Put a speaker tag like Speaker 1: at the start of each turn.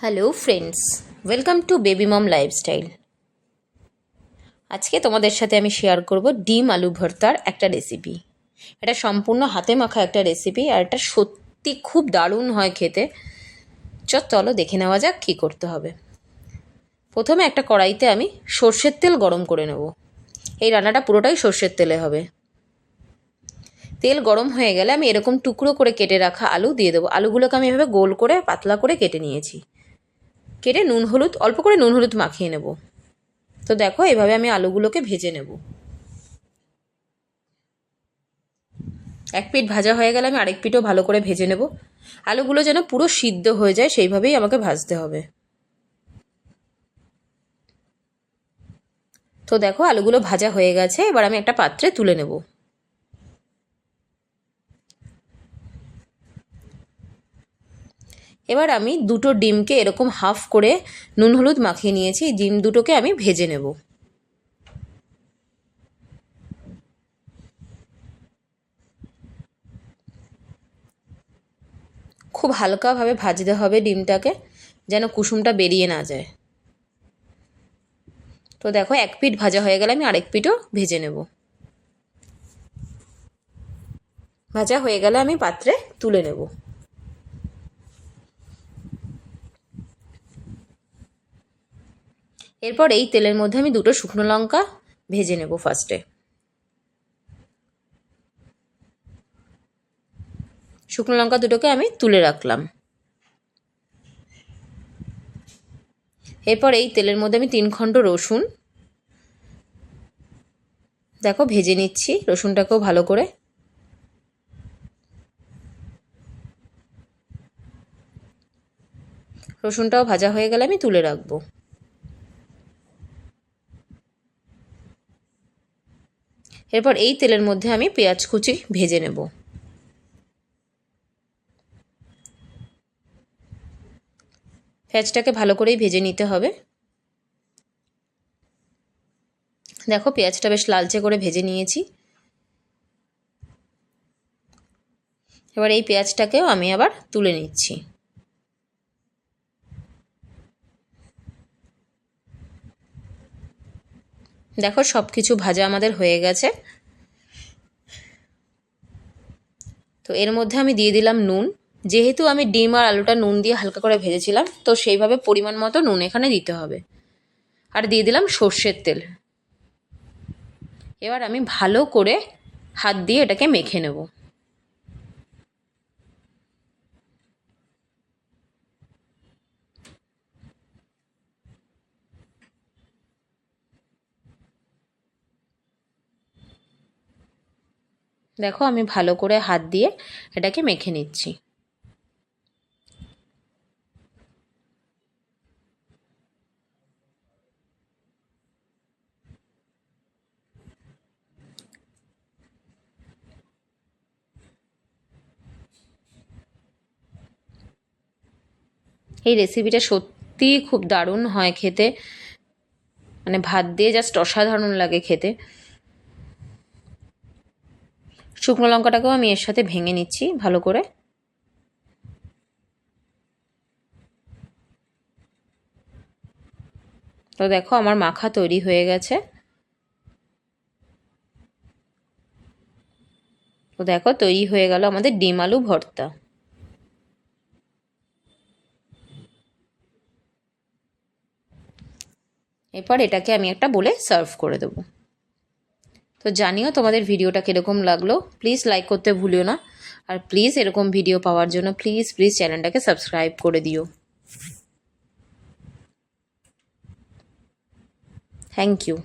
Speaker 1: Hello friends welcome to baby mom lifestyle আজকে তোমাদের সাথে আমি শেয়ার করব ডিম আলু ভর্তার একটা রেসিপি এটা সম্পূর্ণ হাতে মাখা একটা রেসিপি আর এটা সত্যি খুব দারুণ হয় খেতে। চলো দেখে নেওয়া যাক কী করতে হবে। প্রথমে একটা কড়াইতে আমি সর্ষের তেল গরম করে নেব। এই রান্নাটা পুরোটাই সর্ষের তেলে হবে। তেল গরম হয়ে গেলে আমি এরকম টুকরো করে কেটে রাখা আলু দিয়ে দেবো। আলুগুলোকে আমি এভাবে গোল করে, পাতলা করে কেটে নিয়েছি। কেটে নুন হলুদ, অল্প করে নুন হলুদ মাখিয়ে নেব। তো দেখো, এভাবে আমি আলুগুলোকে ভেজে নেব। এক পিঠ ভাজা হয়ে গেলে আমি আরেক পিঠও ভালো করে ভেজে নেব। আলুগুলো যেন পুরো সিদ্ধ হয়ে যায়, সেইভাবেই আমাকে ভাজতে হবে। তো দেখো, আলুগুলো ভাজা হয়ে গেছে, এবার আমি একটা পাত্রে তুলে নেব। এবার আমি দুটো ডিমকে এরকম হাফ করে নুন হলুদ মাখিয়ে নিয়েছি। ডিম দুটোকে আমি ভেজে নেব। খুব হালকাভাবে ভাজতে হবে ডিমটাকে, যেন কুসুমটা বেরিয়ে না যায়। তো দেখো, এক পিঠ ভাজা হয়ে গেলে আমি আরেক পিঠও ভেজে নেব। ভাজা হয়ে গেলে আমি পাত্রে তুলে নেব। এরপর এই তেলের মধ্যে আমি দুটো শুকনো লঙ্কা ভেজে নেব ফার্স্টে শুকনো লঙ্কা দুটোকে আমি তুলে রাখলাম। এরপর এই তেলের মধ্যে আমি তিন খণ্ড রসুন। দেখো, ভেজে নিচ্ছি, রসুনটাকেও ভালো করে। রসুনটাও ভাজা হয়ে গেলে আমি তুলে রাখব। এরপর এই তেলের মধ্যে আমি পেঁয়াজ কুচি ভেজে নেব। পেঁয়াজটাকে ভালো করেই ভেজে নিতে হবে। দেখো, পেঁয়াজটা বেশ লালচে করে ভেজে নিয়েছি। এবার এই পেঁয়াজটাকেও আমি আবার তুলে নিচ্ছি। দেখো সব কিছু ভাজা আমাদের হয়ে গেছে। তো এর মধ্যে আমি দিয়ে দিলাম নুন। যেহেতু আমি ডিম আর আলুটা নুন দিয়ে হালকা করে ভেজেছিলাম, তো সেইভাবে পরিমাণ মতো নুন এখানে দিতে হবে। আর দিয়ে দিলাম সর্ষের তেল। এবার আমি ভালো করে হাত দিয়ে এটাকে মেখে নেব। দেখো আমি ভালো করে হাত দিয়ে এটাকে মেখে নিচ্ছি। এই রেসিপিটা সত্যিই খুব দারুণ হয় খেতে। মানে ভাত দিয়ে জাস্ট অসাধারণ লাগে খেতে। শুকনো লঙ্কাটাকেও আমি এর সাথে ভেঙে নিচ্ছি ভালো করে। তো দেখো আমার মাখা তৈরি হয়ে গেছে। তো দেখো তৈরি হয়ে গেল আমাদের ডিম আলু ভর্তা। এরপর এটাকে আমি একটা বলে সার্ভ করে দেবো। তো জানিও তোমাদের ভিডিওটা কীরকম লাগল। প্লিজ লাইক করতে ভুলিও না। আর প্লিজ এরকম ভিডিও পাওয়ার জন্য প্লিজ প্লিজ চ্যানেলটাকে সাবস্ক্রাইব করে দিও। Thank you